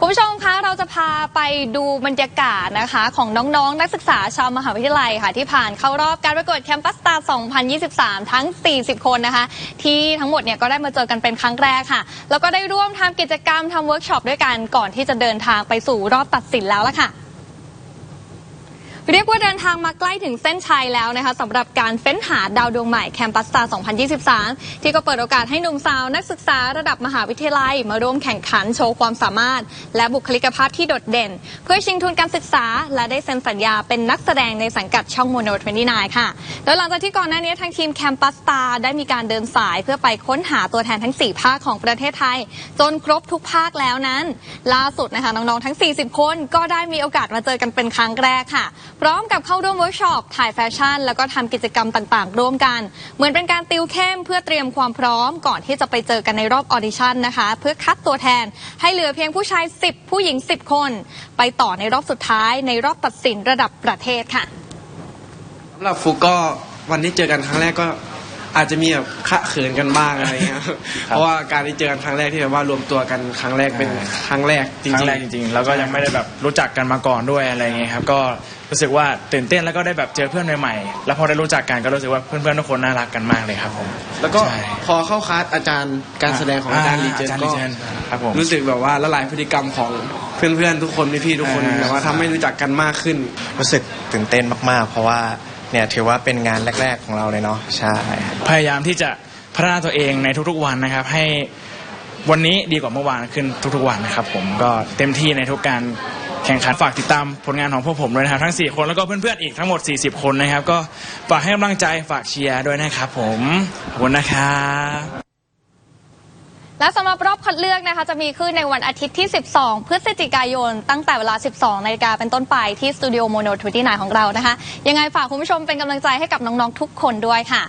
คุณผู้ชมคะเราจะพาไปดูบรรยากาศนะคะของน้องๆนักศึกษาชาวมหาวิทยาลัยค่ะ ที่ผ่านเข้ารอบการประกวดแคมปัสตา2023 ทั้ง 40 คนนะคะ ที่ทั้งหมดเนี่ยก็ได้มาเจอกันเป็นครั้งแรกค่ะ แล้วก็ได้ร่วมทำกิจกรรมทำเวิร์กช็อปด้วยกันก่อนที่จะเดินทางไปสู่รอบตัดสินแล้วล่ะค่ะ เรียกว่าเดินทางมาใกล้ถึงเส้นชัยแล้วนะคะสำหรับการเฟ้นหาดาวดวงใหม่แคมปัสตา2023 ที่ก็เปิดโอกาสให้หนุ่มสาวนักศึกษาระดับมหาวิทยาลัย มาร่วมแข่งขันโชว์ความสามารถ และบุคลิกภาพที่โดดเด่น เพื่อชิงทุนการศึกษา และได้เซ็นสัญญาเป็นนักแสดงในสังกัดช่องโมโน29 ค่ะ โดยหลังจากที่ก่อนหน้านี้ทางทีมแคมปัสตาได้มีการเดินสายเพื่อไปค้นหาตัวแทนทั้ง 4 ภาคของประเทศไทย จนครบทุกภาคแล้วนั้น ล่าสุดนะคะน้องๆทั้ง 40 คนก็ได้มีโอกาสมาเจอกันเป็นครั้งแรกค่ะ ร้อมกับเข้าร่วมเวิร์กช็อปถ่ายแฟชั่น แล้วก็ทำกิจกรรมต่างๆ ร่วมกัน เหมือนเป็นการติวเข้มเพื่อเตรียมความพร้อมก่อนที่จะไปเจอกันในรอบออดิชั่นนะคะ เพื่อคัดตัวแทนให้เหลือเพียงผู้ชาย 10 ผู้หญิง 10 คน ไปต่อในรอบสุดท้ายในรอบตัดสินระดับประเทศค่ะสำหรับฟุกก็วันที่เจอกันครั้งแรกก็ อาจจะมีแบบขะเขินกันบ้างอะไรเงี้ยเพราะว่าการที่เจอกันครั้งแรกที่แบบว่ารวมตัวกันครั้งแรกเป็นครั้งแรกจริงครั้งๆแรกจริงๆแล้วก็ยังไม่ได้แบบรู้จักกันมาก่อนด้วยอะไรเงี้ยครับก็รู้สึกว่าตื่นเต้นแล้วก็ได้แบบเจอเพื่อนใหม่ๆแล้วพอได้รู้จักกันก็รู้สึกว่าเพื่อนๆทุกคนน่ารักกันมากเลยครับผมแล้วก็ใช่พอเข้าคลาสอาจารย์การแสดงของอาจารย์ลีเจนอาจารย์ก็ลีเจนครับผมรู้สึกแบบว่าละลายพฤติกรรมของเพื่อนๆทุกคนพี่ๆทุกคนอ่าแบบว่าทำให้รู้จักกันมากขึ้น รู้สึกตื่นเต้นมากๆ เพราะว่า เนี่ยถือว่าเป็นงานแรก ๆ ของเราเลยเนาะใช่พยายามที่จะพัฒนาตัวเองในทุกๆวันนะครับ ให้วันนี้ดีกว่าเมื่อวานขึ้นทุกๆวันนะครับ ผมก็เต็มที่ในทุกการแข่งขันฝากติดตามผลงานของพวกผมด้วยนะครับ ทั้ง 4 คนแล้วก็เพื่อนๆอีกทั้งหมด 40 คนนะครับ ก็ฝากให้กำลังใจฝากเชียร์ด้วยนะครับผมขอบคุณนะครับ และสำหรับรอบคัดเลือกนะคะ จะมีขึ้นในวันอาทิตย์ที่ 12 พฤศจิกายน ตั้งแต่เวลา 12 นาฬิกาเป็นต้นไปที่สตูดิโอโมโนทวิตี้นของเรานะคะ ยังไงฝากคุณผู้ชมเป็นกำลังใจให้กับน้อง ๆ ทุกคนด้วยค่ะ